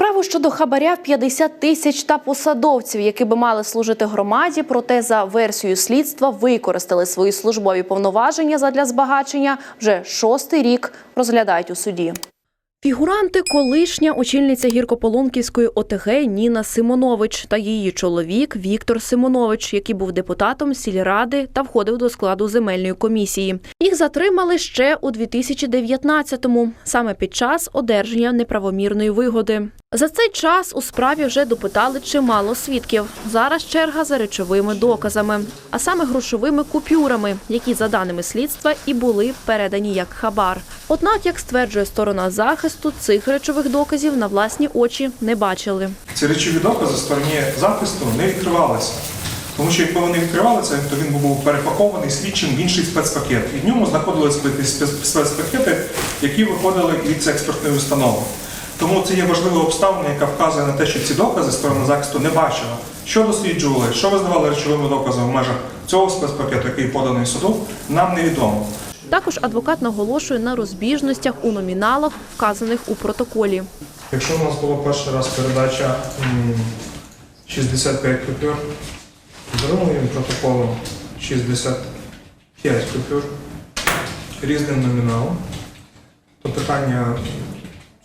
Справу щодо хабаря в 50 тисяч та посадовців, які би мали служити громаді, проте за версією слідства використали свої службові повноваження задля збагачення, вже шостий рік розглядають у суді. Фігуранти колишня очільниця гіркополонківської ОТГ Ніна Симонович та її чоловік Віктор Симонович, який був депутатом сільради та входив до складу земельної комісії. Їх затримали ще у 2019-му, саме під час одержання неправомірної вигоди. За цей час у справі вже допитали чимало свідків. Зараз черга за речовими доказами, а саме грошовими купюрами, які за даними слідства і були передані як хабар. Однак, як стверджує сторона захисту, цих речових доказів на власні очі не бачили. Ці речові докази стороні захисту не відкривалися. Тому що якби вони відкривалися, то він був перепакований слідчим в інший спецпакет. І в ньому знаходилися спец- спецпакети, які виходили від експертної установи. Тому це є важлива обставина, яка вказує на те, що ці докази сторона захисту не бачила. Що досліджували, що визнавали речовими доказами в межах цього спецпакету, який поданий суду, нам невідомо. Також адвокат наголошує на розбіжностях у номіналах, вказаних у протоколі. Якщо у нас була перший раз передача 65 купюр, другим протоколом 65 купюр різним номіналом, то питання,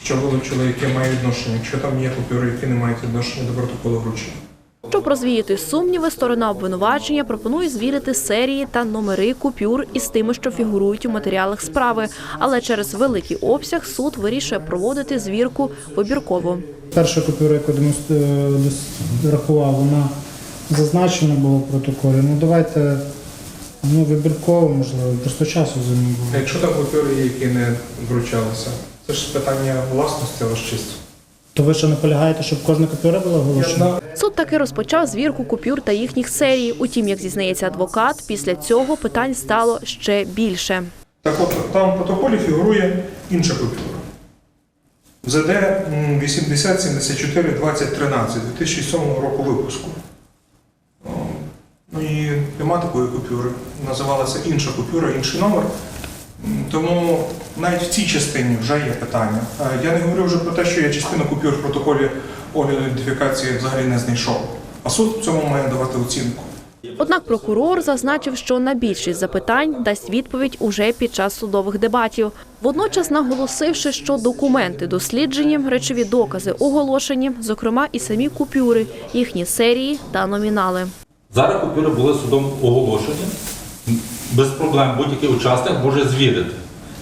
що вилучили, яке має відношення, якщо там є купюри, які не мають відношення до протоколу вручення. Щоб розвіяти сумніви, сторона обвинувачення пропонує звірити серії та номери купюр із тими, що фігурують у матеріалах справи. Але через великий обсяг суд вирішує проводити звірку вибірково. Перша купюра, яку е, рахував, вона зазначена була в протоколі. Ну давайте ну, вибірково, можливо, просто часу за ним було. якщо там купюри які не вручалися, це ж питання власності честь. То ви що наполягаєте, щоб кожна купюра була оголошена? Суд таки розпочав звірку купюр та їхніх серій. Утім, як зізнається адвокат, після цього питань стало ще більше. Так от там в протоколі фігурує інша купюра. ЗД 80 74 20 13 2007 року випуску. Ну і нема такої купюри. Називалася інша купюра, інший номер. Тому навіть в цій частині вже є питання. Е, Я не говорю вже про те, що я частину купюр в протоколі огляду ідентифікації взагалі не знайшов. А суд в цьому має давати оцінку. Однак прокурор зазначив, що на більшість запитань дасть відповідь уже під час судових дебатів. Водночас наголосивши, що документи досліджені, речові докази оголошені, зокрема і самі купюри, їхні серії та номінали. Зараз купюри були судом оголошені. Без проблем будь-який учасник може звірити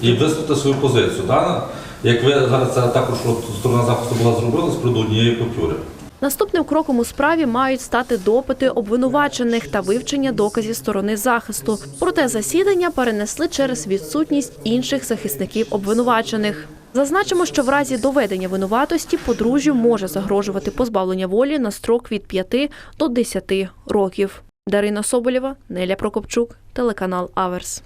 і висловити свою позицію. Да? Як ви зараз це також сторона захисту була зробила з приводу купюри. Наступним кроком у справі мають стати допити обвинувачених та вивчення доказів сторони захисту. Проте засідання перенесли через відсутність інших захисників обвинувачених. Зазначимо, що в разі доведення винуватості подружжю може загрожувати позбавлення волі на строк від 5 до 10 років. Дарина Соболєва, Неля Прокопчук, телеканал Аверс.